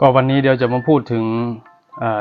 ก็วันนี้เดี๋ยวจะมาพูดถึง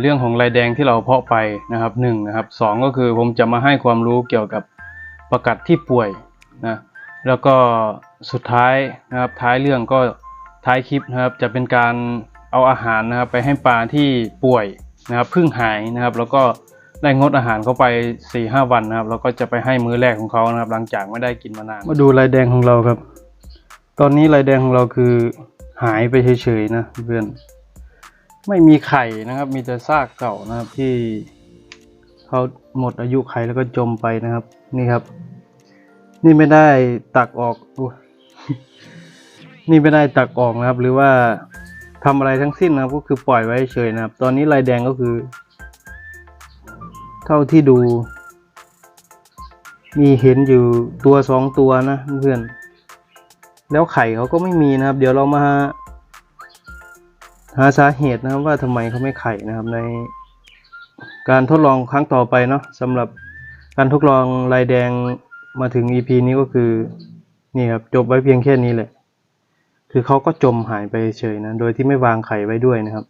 เรื่องของลายแดงที่เราเพาะไปนะครับหนึ่งนะครับสองก็คือผมจะมาให้ความรู้เกี่ยวกับประกัดที่ป่วยนะแล้วก็สุดท้ายนะครับท้ายเรื่องก็ท้ายคลิปนะครับจะเป็นการเอาอาหารนะครับไปให้ปลาที่ป่วยนะครับเพิ่งหายนะครับ แล้วก็ได้งดอาหารเข้าไป4ี่ห้าวันนะครับแล้วก็จะไปให้มื้อแรกของเขานะครับ หลังจากไม่ได้กินมานานมาดูลายแดงของเราครับ ตอนนี้ลายแดงของเราคือหายไปเฉยๆนะเพื่อน ไม่มีไข่นะครับ มีแต่ซากเก่านะครับที่เขาหมดอายุไข่แล้วก็จมไปนะครับ นี่ครับ นี่ไม่ได้ตักออกอนี่ไม่ได้ตักออกนะครับ หรือว่าทำอะไรทั้งสิ้นนะครับ ก็คือปล่อยไว้เฉยนะครับ ตอนนี้ลายแดงก็คือ เท่าที่ดู มีเห็นอยู่ตัวสองตัวนะเพื่อนแล้วไข่เขาก็ไม่มีนะครับ เดี๋ยวเรามา หาสาเหตุนะครับว่าทำไมเขาไม่ไข่นะครับในการทดลองครั้งต่อไปเนาะสำหรับการทดลองลายแดงมาถึง EP นี้ก็คือนี่ครับจบไว้เพียงแค่นี้แหละคือเขาก็จมหายไปเฉยนะโดยที่ไม่วางไข่ไว้ด้วยนะครับ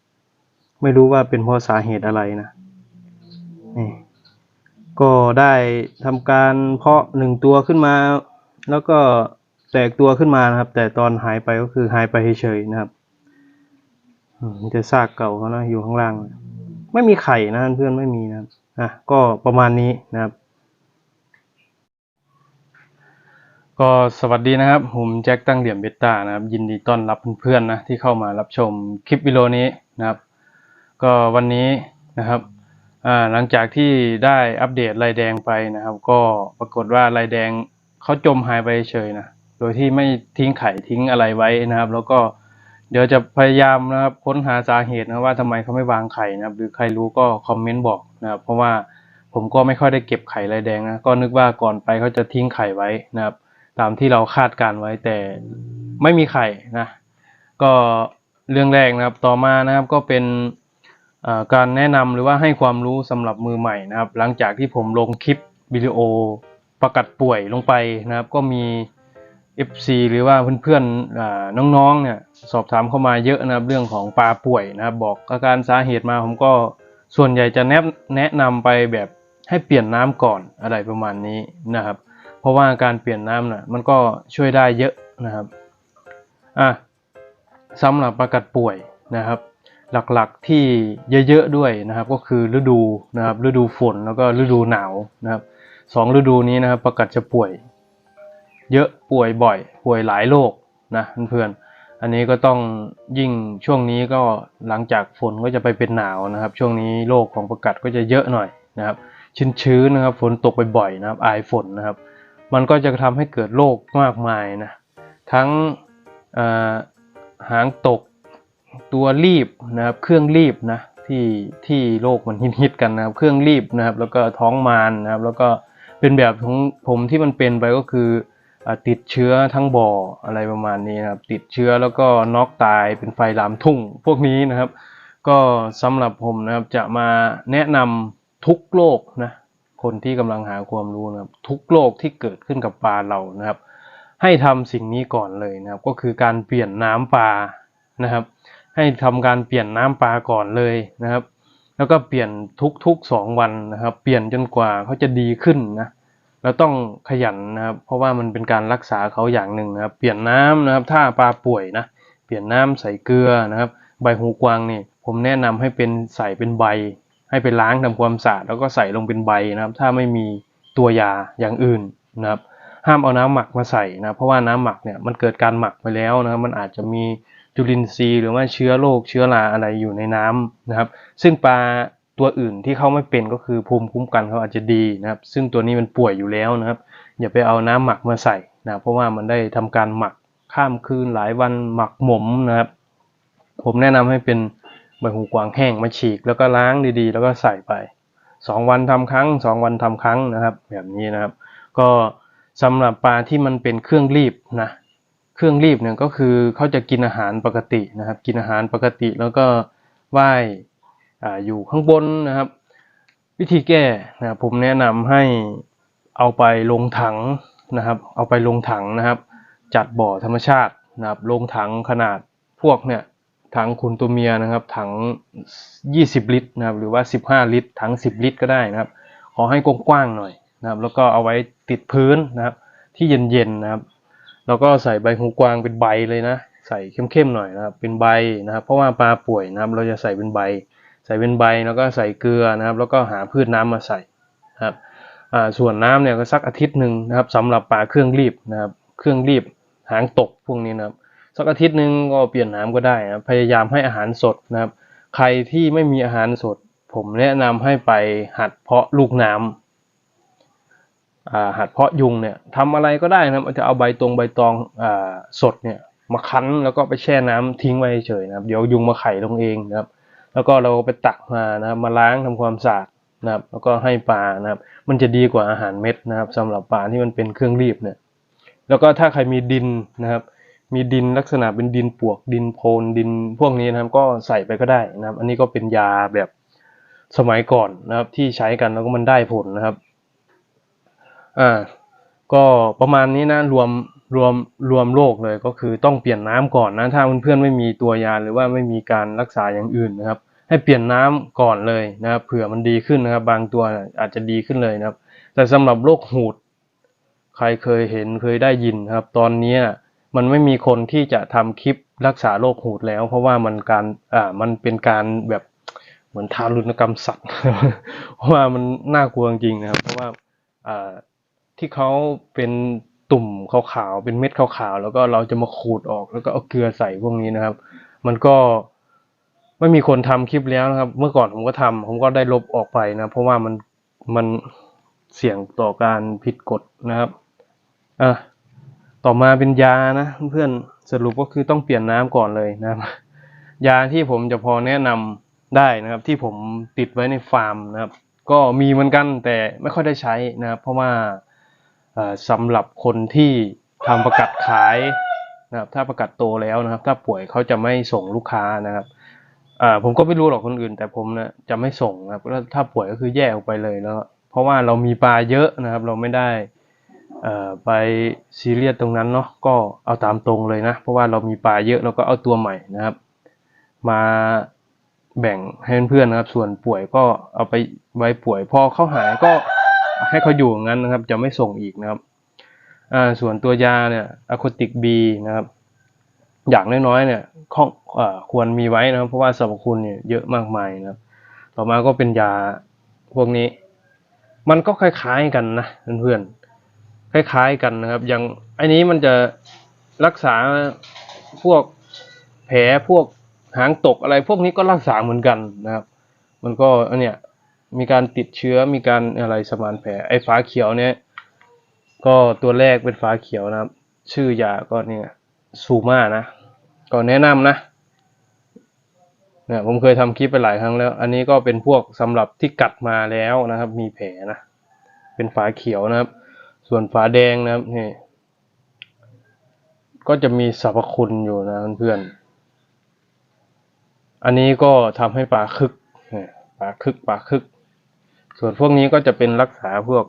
ไม่รู้ว่าเป็นเพราะสาเหตุอะไรนะนี่ก็ได้ทำการเพาะหนึ่งตัวขึ้นมา แล้วก็แตกตัวขึ้นมานะครับ แต่ตอนหายไปก็คือหายไปเฉยนะครับ มมีแต่ซากเก่าเขานะอยู่ข้างล่าง ไม่มีไข่นะเพื่อนไม่มีนะอะก็ประมาณนี้นะครับ ก็สวัสดีนะครับ ผมแจ็คตั้งเหลี่ยมเบต้านะครับ ยินดีต้อนรับเพื่อนๆนะที่เข้ามารับชมคลิปวิดีโอนี้นะครับ ก็วันนี้นะครับหลังจากที่ได้อัปเดตลายแดงไปนะครับ ก็ปรากฏว่าลายแดงเขาจมหายไปเฉยนะโดยที่ไม่ทิ้งไข่ทิ้งอะไรไว้นะครับ แล้วก็ เดี๋ยวจะพยายามนะครับค้นหาสาเหตุนะว่าทำไมเขาไม่วางไข่นะครับ หรือใครรู้ก็คอมเมนต์บอกนะครับ เพราะว่าผมก็ไม่ค่อยได้เก็บไข่ลายแดงนะก็นึกว่าก่อนไปเขาจะทิ้งไข่ไว้นะครับ ตามที่เราคาดการไว้แต่ไม่มีไข่นะ ก็เรื่องแรกนะครับต่อมานะครับก็เป็นการแนะนำหรือว่าให้ความรู้สำหรับมือใหม่นะครับ หลังจากที่ผมลงคลิปวิดีโอประกัดป่วยลงไปนะครับ ก็มี FC หรือว่าเพื่อนๆน้องๆเนี่ยสอบถามเข้ามาเยอะนะครับเรื่องของปลาป่วยนะครับบอกอาการสาเหตุมาผมก็ส่วนใหญ่จะแนะแนะนำไปแบบให้เปลี่ยนน้ำก่อนอะไรประมาณนี้นะครับ เพราะว่าการเปลี่ยนน้ำน่ะมันก็ช่วยได้เยอะนะครับอะสำหรับประกัดป่วยนะครับ หลักๆที่เยอะๆด้วยนะครับ ก็คือฤดูนะครับฤดูฝนแล้วก็ฤดูหนาวนะครับสองฤดูนี้นะครับประกัดจะป่วย เยอะป่วยบ่อย ป่วยหลายโรคนะเพื่อนอันนี้ก็ต้องยิ่งช่วงนี้ก็หลังจากฝนก็จะไปเป็นหนาวนะครับ ช่วงนี้โรคของประกัดก็จะเยอะหน่อยนะครับ ชื้นๆนะครับฝนตกบ่อยๆนะครับ อายฝนนะครับ มันก็จะทำให้เกิดโรคมากมายนะทั้งหางตกตัวรีบนะครับ เครื่องรีบนะที่ที่โรคมันฮิตๆกันนะครับ เครื่องรีบนะครับ แล้วก็ท้องมารนะครับ แล้วก็เป็นแบบของผมที่มันเป็นไปก็คือ ติดเชื้อทั้งบ่ออะไรประมาณนี้นะครับ ติดเชื้อแล้วก็น็อกตายเป็นไฟลามทุ่ง พวกนี้นะครับ ก็สำหรับผมนะครับจะมาแนะนำทุกโรคนะคนที่กำลังหาความรู้นะครับ ทุกโรคที่เกิดขึ้นกับปลาเรานะครับ ให้ทำสิ่งนี้ก่อนเลยนะครับ ก็คือการเปลี่ยนน้ำปลานะครับ ให้ทำการเปลี่ยนน้ำปลาก่อนเลยนะครับ แล้วก็เปลี่ยนทุกๆสองวันนะครับ เปลี่ยนจนกว่าเขาจะดีขึ้นนะ เราต้องขยันนะครับ เพราะว่ามันเป็นการรักษาเขาอย่างหนึ่งนะครับ เปลี่ยนน้ำนะครับ ถ้าปลาป่วยนะ เปลี่ยนน้ำใส่เกลือนะครับ ใบหูกวางนี่ผมแนะนำให้เป็นใส่เป็นใบ ให้ไปล้างทำความสะอาดแล้วก็ใส่ลงเป็นใบนะครับ ถ้าไม่มีตัวยาอย่างอื่นนะครับ ห้ามเอาน้ำหมักมาใส่นะ เพราะว่าน้ำหมักเนี่ยมันเกิดการหมักไปแล้วนะครับ มันอาจจะมีจุลินทรีย์หรือว่าเชื้อโรคเชื้อราอะไรอยู่ในน้ำนะครับ ซึ่งปลา ตัวอื่นที่เขาไม่เป็นก็คือภูมิคุ้มกันเขาอาจจะดีนะครับ ซึ่งตัวนี้มันป่วยอยู่แล้วนะครับ อย่าไปเอาน้ำหมักมาใส่นะเพราะว่ามันได้ทำการหมักข้ามคืนหลายวันหมักหมมนะครับ ผมแนะนำให้เป็นใบหูกวางแห้งมาฉีก แล้วก็ล้างดีๆ แล้วก็ใส่ไปสองวันทำครั้งสองวันทำครั้งนะครับ แบบนี้นะครับ ก็สำหรับปลาที่มันเป็นเครื่องรีบนะเครื่องรีบเนี่ยก็คือเขาจะกินอาหารปกตินะครับ กินอาหารปกติแล้วก็ว่าย ออยู่ข้างบนนะครับ วิธีแก้นะผมแนะนำให้เอาไปลงถังนะครับ เอาไปลงถังนะครับ จัดบ่อธรรมชาตินะครับลงถังขนาดพวกเนี่ยถังคุณตัวเมียนะครับ ถัง 20 ลิตรนะครับ หรือว่า 15 ลิตร ถัง 10 ลิตรก็ได้นะครับ ขอให้กว้างๆหน่อยนะครับ แล้วก็เอาไว้ติดพื้นนะครับ ที่เย็นๆนะครับ แล้วก็ใส่ใบหูกวางเป็นใบเลยนะ ใส่เข้มๆหน่อยนะครับ เป็นใบนะครับ เพราะว่าปลาป่วยนะครับ เราจะใส่เป็นใบ ใส่เป็นใบแล้วก็ใส่เกลือนะครับ แล้วก็หาพืชน้ำมาใส่นะครับส่วนน้ำเนี่ยก็สักอาทิตย์หนึ่งนะครับสำหรับปลาเครื่องรีบนะครับ เครื่องรีบหางตกพวกนี้นะครับสักอาทิตย์หนึ่งก็เปลี่ยนน้ำก็ได้นะพยายามให้อาหารสดนะครับ ใครที่ไม่มีอาหารสด ผมแนะนำให้ไปหัดเพาะลูกน้ำอ่าหัดเพาะยุงเนี่ยทำอะไรก็ได้นะครับจะเอาใบตรงใบตองอสดเนี่ยมาคั้นแล้วก็ไปแช่น้ำทิ้งไว้เฉยนะครับ เดี๋ยวยุงมาไข่ลงเองนะครับ แล้วก็เราไปตักมานะครับมาล้างทำความสะอาดนะครับ แล้วก็ให้ปลานะครับ มันจะดีกว่าอาหารเม็ดนะครับสำหรับปลาที่มันเป็นเครื่องรีบเนี่ย แล้วก็ถ้าใครมีดินนะครับ มีดินลักษณะเป็นดินปวกดินโพนดินพวกนี้นะครับ ก็ใส่ไปก็ได้นะครับ อันนี้ก็เป็นยาแบบสมัยก่อนนะครับที่ใช้กันแล้วก็มันได้ผลนะครับ อ่า ก็ประมาณนี้นะรวมรวมรวมโรคเลยก็คือต้องเปลี่ยนน้ำก่อนนะถ้าเพื่อนๆไม่มีตัวยาหรือว่าไม่มีการรักษาอย่างอื่นนะครับ ให้เปลี่ยนน้ำก่อนเลยนะครับเผื่อมันดีขึ้นนะครับ บางตัวอาจจะดีขึ้นเลยนะครับ แต่สำหรับโรคหูด ใครเคยเห็นเคยได้ยินนะครับ ตอนนี้มันไม่มีคนที่จะทำคลิปรักษาโรคหูดแล้ว เพราะว่ามันการอ่ามันเป็นการแบบเหมือนทารุณกรรมสัตว์เพราะว่ามันน่ากลัวจริงนะครับ เพราะว่าอ่าที่เขาเป็นตุ่มขาวๆเป็นเม็ดขาวๆแล้วก็เราจะมาขูดออกแล้วก็เอาเกลือใส่พวกนี้นะครับ มันก็ ไม่มีคนทำคลิปแล้วนะครับ เมื่อก่อนผมก็ทำผมก็ได้ลบออกไปนะ เพราะว่ามันมันเสี่ยงต่อการผิดกฎนะครับอะต่อมาเป็นยานะเพื่อนสรุปก็คือต้องเปลี่ยนน้ำก่อนเลยนะครับยาที่ผมจะพอแนะนำได้นะครับ ที่ผมติดไว้ในฟาร์มนะครับ ก็มีเหมือนกันแต่ไม่ค่อยได้ใช้นะครับ เพราะว่าเอ่อสำหรับคนที่ทำประกัดขายนะครับ ถ้าประกัดโตแล้วนะครับ ถ้าป่วยเขาจะไม่ส่งลูกค้านะครับ อ่าผมก็ไม่รู้หรอกคนอื่น แต่ผมนะจะไม่ส่งนะครับแล้วถ้าป่วยก็คือแยกออกไปเลยแล้ว เพราะว่าเรามีปลาเยอะนะครับ เราไม่ได้เอ่อไปซีเรียสตรงนั้นเนาะก็เอาตามตรงเลยนะ เพราะว่าเรามีปลาเยอะเราก็เอาตัวใหม่นะครับ มาแบ่งให้เพื่อนๆนะครับ ส่วนป่วยก็เอาไปไว้ป่วยพอเขาหายก็ให้เขาอยู่อย่างนั้นนะครับ จะไม่ส่งอีกนะครับอ่าส่วนตัวยาเนี่ยอะโคติกบีนะครับ อย่างน้อยๆเนี่ยข้อควรมีไว้นะครับเพราะว่าสรรพคุณเนี่ยเยอะมากมายนะครับ ต่อมาก็เป็นยาพวกนี้ มันก็คล้ายๆกันนะเพื่อนๆคล้ายๆกันนะครับ อย่างอันนี้มันจะรักษาพวกแผลพวกหางตกอะไร พวกนี้ก็รักษาเหมือนกันนะครับ มันก็อันเนี้ยมีการติดเชื้อมีการอะไรสมานแผลไอ้ฟ้าเขียวเนี่ย ก็ตัวแรกเป็นฟ้าเขียวนะครับ ชื่อยาก็เนี่ยซูมานะ ก็แนะนำนะเนี่ยผมเคยทำคลิปไปหลายครั้งแล้ว อันนี้ก็เป็นพวกสำหรับที่กัดมาแล้วนะครับ มีแผลนะ เป็นฝาเขียวนะครับ ส่วนฝาแดงนะครับนี่ก็จะมีสรรพคุณอยู่นะเพื่อนๆอันนี้ก็ทำให้ปลาคึกเนี่ยปลาคึกปลาคึก ส่วนพวกนี้ก็จะเป็นรักษาพวก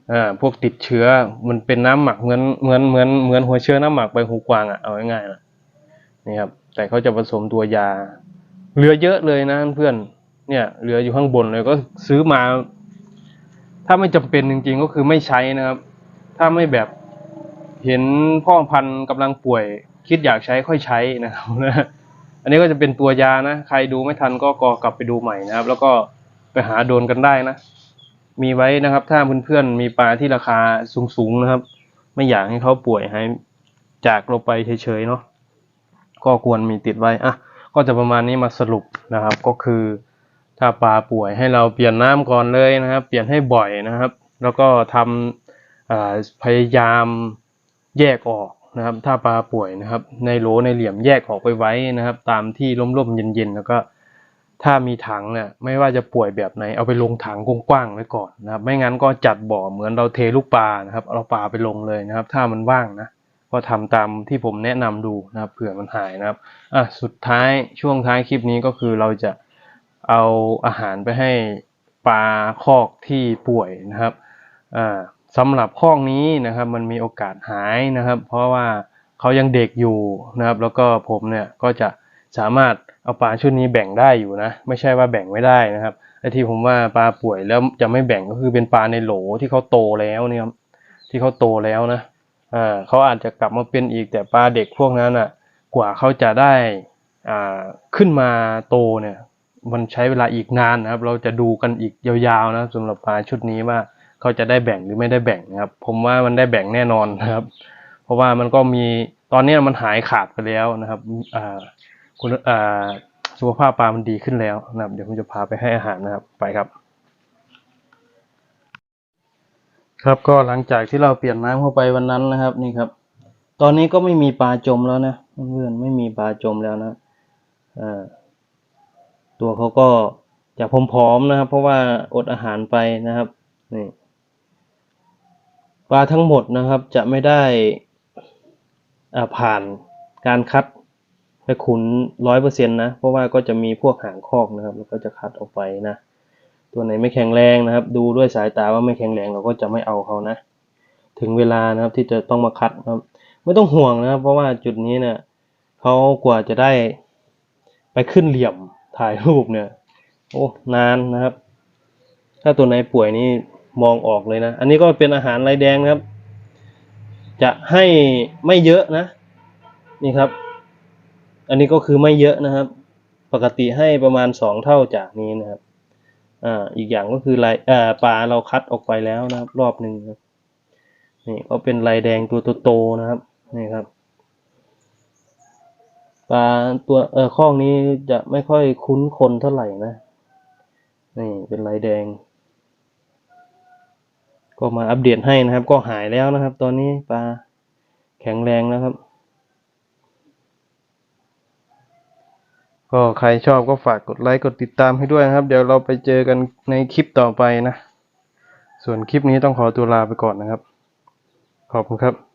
อ่า พวกติดเชื้อมันเป็นน้ำหมักเหมือนเหมือนเหมือนเหมือนหัวเชื้อน้ำหมักใบหูกวางอะเอาง่ายๆนะนี่ครับแต่เขาจะผสมตัวยาเหลือเยอะเลยนะเพื่อนเนี่ยเหลืออยู่ข้างบนเลยก็ซื้อมา ถ้าไม่จำเป็นจริงๆก็คือไม่ใช้นะครับ ถ้าไม่แบบเห็นพ่อพันธุ์กำลังป่วย คิดอยากใช้ค่อยใช้นะครับอันนี้ก็จะเป็นตัวยานะ ใครดูไม่ทันก็กอกลับไปดูใหม่นะครับ แล้วก็ไปหาโดนกันได้นะ มีไว้นะครับ ถ้าเพื่อนๆมีปลาที่ราคาสูงๆนะครับ ไม่อยากให้เขาป่วยให้จากเราไปเฉยๆเนาะก็ควรมีติดไว้อะก็จะประมาณนี้มาสรุปนะครับ ก็คือถ้าปลาป่วยให้เราเปลี่ยนน้ำก่อนเลยนะครับ เปลี่ยนให้บ่อยนะครับ แล้วก็ทำอ่าพยายามแยกออกนะครับ ถ้าปลาป่วยนะครับ ในโหลในเหลี่ยมแยกออกไปไว้นะครับ ตามที่ร่มๆเย็นๆแล้วก็ ถ้ามีถังเนี่ยไม่ว่าจะป่วยแบบไหนเอาไปลงถังกว้างๆไว้ก่อนนะครับไม่งั้นก็จัดบ่อเหมือนเราเทลูกปลานะครับเอาปลาไปลงเลยนะครับ ถ้ามันว่างนะก็ทำตามที่ผมแนะนำดูนะครับเผื่อมันหายนะครับอะสุดท้ายช่วงท้ายคลิปนี้ก็คือเราจะเอาอาหารไปให้ปลาคอกที่ป่วยนะครับอ่าสำหรับคอกนี้นะครับมันมีโอกาสหายนะครับ เพราะว่าเขายังเด็กอยู่นะครับ แล้วก็ผมเนี่ยก็จะ สามารถเอาปลาชุดนี้แบ่งได้อยู่นะ ไม่ใช่ว่าแบ่งไม่ได้นะครับไอ้ที่ผมว่าปลาป่วยแล้วจะไม่แบ่งก็คือเป็นปลาในโหลที่เขาโตแล้วเนี่ยครับที่เขาโตแล้วนะอ่าเขาอาจจะกลับมาเป็นอีกแต่ปลาเด็กพวกนั้นอะ กว่าเขาจะได้อ่าขึ้นมาโตเนี่ย มันใช้เวลาอีกนานนะครับ เราจะดูกันอีกยาวๆนะสำหรับปลาชุดนี้ว่าเขาจะได้แบ่งหรือไม่ได้แบ่งนะครับ ผมว่ามันได้แบ่งแน่นอนนะครับ เพราะว่ามันก็มีตอนนี้มันหายขาดไปแล้วนะครับอ่า คุณอ่าสุขภาพปลามันดีขึ้นแล้วนะครับ เดี๋ยวผมจะพาไปให้อาหารนะครับ ไปครับ ครับก็หลังจากที่เราเปลี่ยนน้ำเข้าไปวันนั้นนะครับ นี่ครับ ตอนนี้ก็ไม่มีปลาจมแล้วนะเพื่อนๆไม่มีปลาจมแล้วนะอ่าตัวเขาก็จะผอมๆนะครับ เพราะว่าอดอาหารไปนะครับนี่ปลาทั้งหมดนะครับจะไม่ได้อ่าผ่านการคัด ไปขุนร้อยเปอร์เซ็นต์นะ เพราะว่าก็จะมีพวกหางคอกนะครับ แล้วก็จะคัดออกไปนะ ตัวไหนไม่แข็งแรงนะครับ ดูด้วยสายตาว่าไม่แข็งแรงเราก็จะไม่เอาเขานะ ถึงเวลานะครับที่จะต้องมาคัดนะครับ ไม่ต้องห่วงนะครับ เพราะว่าจุดนี้เนี่ยเขากว่าจะได้ไปขึ้นเหลี่ยมถ่ายรูปเนี่ย โอ้นานนะครับ ถ้าตัวไหนป่วยนี่มองออกเลยนะ อันนี้ก็เป็นอาหารลายแดงนะครับ จะให้ไม่เยอะนะ นี่ครับ อันนี้ก็คือไม่เยอะนะครับ ปกติให้ประมาณสองเท่าจากนี้นะครับอ่าอีกอย่างก็คือลายอ่าปลาเราคัดออกไปแล้วนะครับ รอบหนึ่งครับนี่ก็เป็นลายแดงตัวโตๆนะครับนี่ครับปลาตัวเออข้องนี้จะไม่ค่อยคุ้นคนเท่าไหร่นะนี่เป็นลายแดง ก็มาอัปเดตให้นะครับ ก็หายแล้วนะครับ ตอนนี้ปลาแข็งแรงแล้วครับ ก็ใครชอบก็ฝากกดไลค์กดติดตามให้ด้วยนะครับ เดี๋ยวเราไปเจอกันในคลิปต่อไปนะ ส่วนคลิปนี้ต้องขอตัวลาไปก่อนนะครับ ขอบคุณครับ